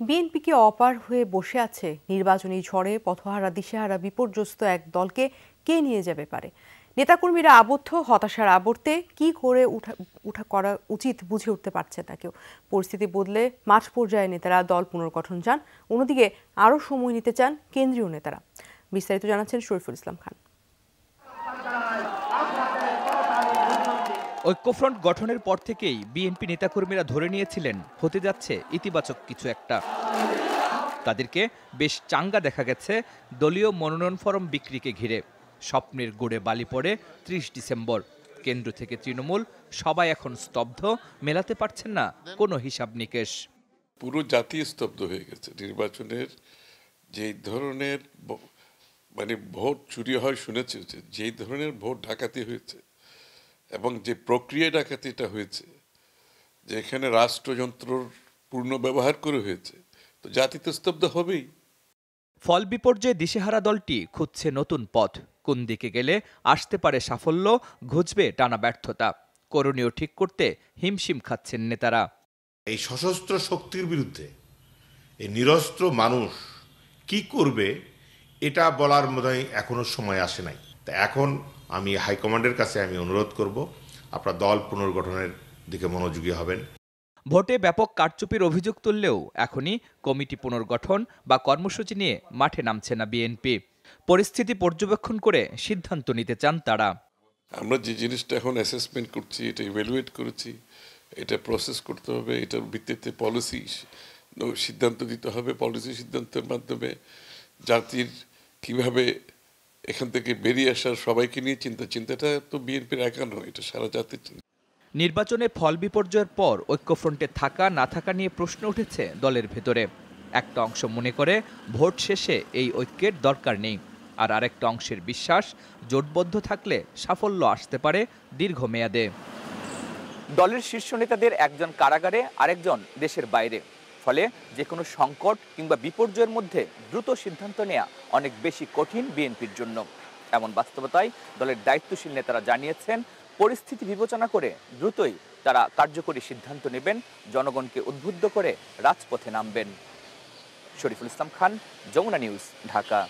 বিএনপিকে অপার হয়ে বসে আছে নির্বাচনী ঝড়ে, পথহারা, দিশেহারা, বিপর্যস্ত এক দলকে কে নিয়ে যাবে পারে? নেতাকর্মীরা আবদ্ধ, হতাশার আবর্তে কি করে উঠা উঠা করা উচিত বুঝে উঠতে পারছে না কেউ। পরিস্থিতি বদলে মাঠ পর্যায়ে নেতারা দল পুনর্গঠন চান, অন্যদিকে আরও সময় নিতে চান কেন্দ্রীয় নেতারা। বিস্তারিত জানাচ্ছেন শরীফুল ইসলাম খান। ঐক্যফ্রন্ট গঠনের পর থেকেই বিএনপি নেতাকর্মীরা ধরে নিয়েছিলেন, হতে যাচ্ছে ইতিবাচক কিছু একটা। তাদেরকে বেশ চাঙ্গা দেখা গেছে দলীয় মনোনয়ন ফরম বিক্রিকে ঘিরে। স্বপ্নের গোড়ে বালি পড়ে ত্রিশ ডিসেম্বর। কেন্দ্র থেকে তৃণমূল সবাই এখন স্তব্ধ, মেলাতে পারছেন না কোনো হিসাব নিকেশ। পুরো জাতি স্তব্ধ হয়ে গেছে। নির্বাচনের যে ধরনের মানে ভোট চুরি হয় শুনেছি যে ধরনের ভোট ডাকাতি হয়েছে এবং যে প্রক্রিয়া ডাকাতিটা হয়েছে যে এখানে রাষ্ট্রযন্ত্রর পূর্ণ ব্যবহার করে হয়েছে তো জাতি তো স্তব্ধ হবেই। ফল বিপর্যয়ে দিশেহারা দলটি খুঁজছে নতুন পথ কোন দিকে গেলে আসতে পারে সাফল্য ঘুচবে টানা ব্যর্থতা। করণীয় ঠিক করতে হিমশিম খাচ্ছেন নেতারা। এই সশস্ত্র শক্তির বিরুদ্ধে এই নিরস্ত্র মানুষ কি করবে এটা বলার মতোই এখনও সময় আসে নাই। তা এখন আমি হাইকমান্ডের কাছে আমি অনুরোধ করব আপনার দল পুনর্গঠনের দিকে মনোযোগী হবেন। ভোটে ব্যাপক কারচুপির অভিযোগ তুললেও এখনই কমিটি পুনর্গঠন বা কর্মসূচি নিয়ে মাঠে নামছে না বিএনপি পরিস্থিতি পর্যবেক্ষণ করে সিদ্ধান্ত নিতে চান তারা। আমরা যে জিনিসটা এখন অ্যাসেসমেন্ট করছি এটা ইভ্যালুয়েট করেছি এটা প্রসেস করতে হবে এটার ভিত্তিতে পলিসি সিদ্ধান্ত দিতে হবে। পলিসি সিদ্ধান্তের মাধ্যমে জাতির কীভাবে এখান থেকে বেরিয়ে আসার সবাইকে নিয়ে চিন্তা চিন্তাটা তো বিএনপির একা নয় এটা সারা জাতির চিন্তা। নির্বাচনে ফল বিপর্যয়ের পর ঐক্যফ্রন্টে থাকা না থাকা নিয়ে প্রশ্ন উঠেছে দলের ভেতরে। একটা অংশ মনে করে ভোট শেষে এই ঐক্যের দরকার নেই। আর আরেকটা অংশের বিশ্বাস জোটবদ্ধ থাকলে সাফল্য আসতে পারে দীর্ঘমেয়াদে। দলের শীর্ষ নেতাদের একজন কারাগারে আরেকজন দেশের বাইরে। ফলে যে কোনো সংকট কিংবা বিপর্যয়ের মধ্যে দ্রুত সিদ্ধান্ত নেওয়া অনেক বেশি কঠিন বিএনপির জন্য। এমন বাস্তবতায় দলের দায়িত্বশীল নেতারা জানিয়েছেন, পরিস্থিতি বিবেচনা করে দ্রুতই তারা কার্যকরী সিদ্ধান্ত নেবেন, জনগণকে উদ্বুদ্ধ করে রাজপথে নামবেন। শরীফুল ইসলাম খান, যমুনা নিউজ, ঢাকা।